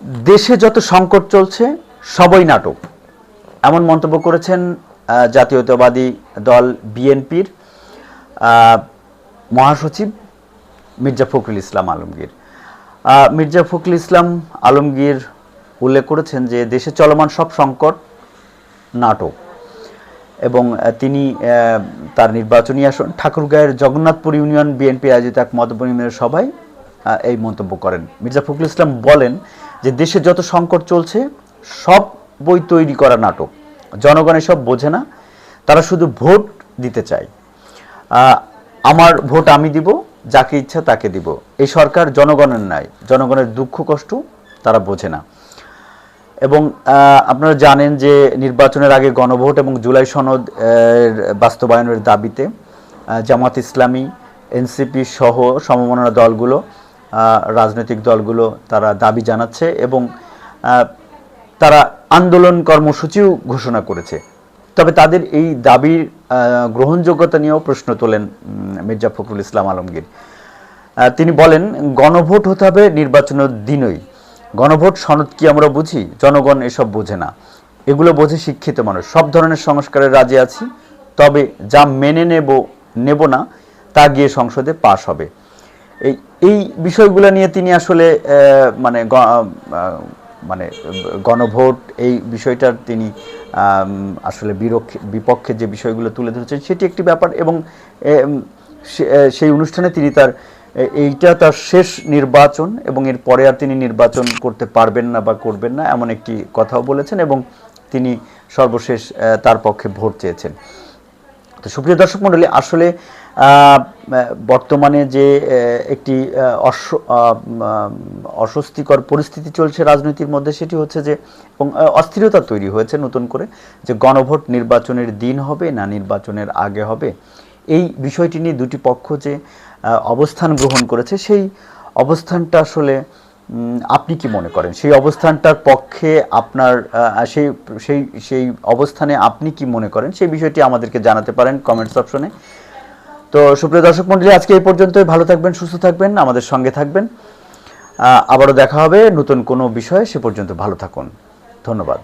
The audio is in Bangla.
দেশে যত সংকট চলছে, সবই নাটক। এমন মন্তব্য করেছেন জাতীয়তাবাদী দল বিএনপির মহাসচিব মির্জা ফখরুল ইসলাম আলমগীর। মির্জা ফখরুল ইসলাম আলমগীর উল্লেখ করেছেন যে, দেশে চলমান সব সংকট নাটক এবং তিনি তার নির্বাচনী আসন, ঠাকুরগাঁয়ের জগন্নাথপুর ইউনিয়ন বিএনপি আয়োজিত এক মতবিনিময়ের সভায় এই মন্তব্য করেন। মির্জা ফখরুল ইসলাম বলেন যে দেশে যত সংকট চলছে, সব বই তৈরি করা নাটক। জনগণ সব বোঝে না, তারা শুধু ভোট দিতে চায়। আমার ভোট আমি দিব, যাকে ইচ্ছা তাকে দিব। এই সরকার জনগণের নাই জনগণের দুঃখ কষ্ট তারা বোঝে না। এবং আপনারা জানেন যে নির্বাচনের আগে গণভোট এবং জুলাই সনদ বাস্তবায়নের দাবিতে জামাত ইসলামী, এনসিপি সহ সমমনা দলগুলো রাজনৈতিক দলগুলো তারা দাবি জানাচ্ছে এবং তারা আন্দোলন কর্মসূচিও ঘোষণা করেছে। তবে তাদের এই দাবির গ্রহণযোগ্যতা নিয়েও প্রশ্ন তোলেন মির্জা ফখরুল ইসলাম আলমগীর। তিনি বলেন, গণভোট হতে হবে নির্বাচনের দিনই। গণভোট সনদ কি আমরা বুঝি? জনগণ এসব বোঝে না। এগুলো বোঝে শিক্ষিত মানুষ। সব ধরনের সংস্কারের রাজি আছি, তবে যা মেনে নেব নেব না, তা গিয়ে সংসদে পাশ হবে। এই এই বিষয়গুলো নিয়ে তিনি আসলে মানে মানে গণভোট, এই বিষয়টার তিনি আসলে বিপক্ষে যে বিষয়গুলো তুলে ধরেছেন সেটি একটি ব্যাপার এবং সেই অনুষ্ঠানে তিনি তার এইটা তার শেষ নির্বাচন এবং এর পরে আর তিনি নির্বাচন করতে পারবেন না বা করবেন না এমন একটি কথাও বলেছেন এবং তিনি সর্বশেষ তার পক্ষে ভোট চেয়েছেন। তো সুপ্রিয় দর্শক মণ্ডলী, আসলে বর্তমানে যে একটি অস্বস্তিকর পরিস্থিতি চলছে রাজনীতির মধ্যে, সেটি হচ্ছে যে, এবং অস্থিরতা তৈরি হয়েছে নতুন করে, যে গণভোট নির্বাচনের দিন হবে না নির্বাচনের আগে হবে। এই বিষয়টি নিয়ে দুটি পক্ষ যে অবস্থান গ্রহণ করেছে, সেই অবস্থানটা আসলে আপনি কি মনে করেন? সেই অবস্থানটার পক্ষে আপনার সেই সেই সেই অবস্থানে আপনি কি মনে করেন? সেই বিষয়টি আমাদেরকে জানাতে পারেন কমেন্টস অপশনে। তো সুপ্রিয় দর্শক মন্ডলী, আজকে এই পর্যন্তই। ভালো থাকবেন, সুস্থ থাকবেন, আমাদের সঙ্গে থাকবেন। আবারও দেখা হবে নতুন কোনো বিষয়ে। সে পর্যন্ত ভালো থাকুন। ধন্যবাদ।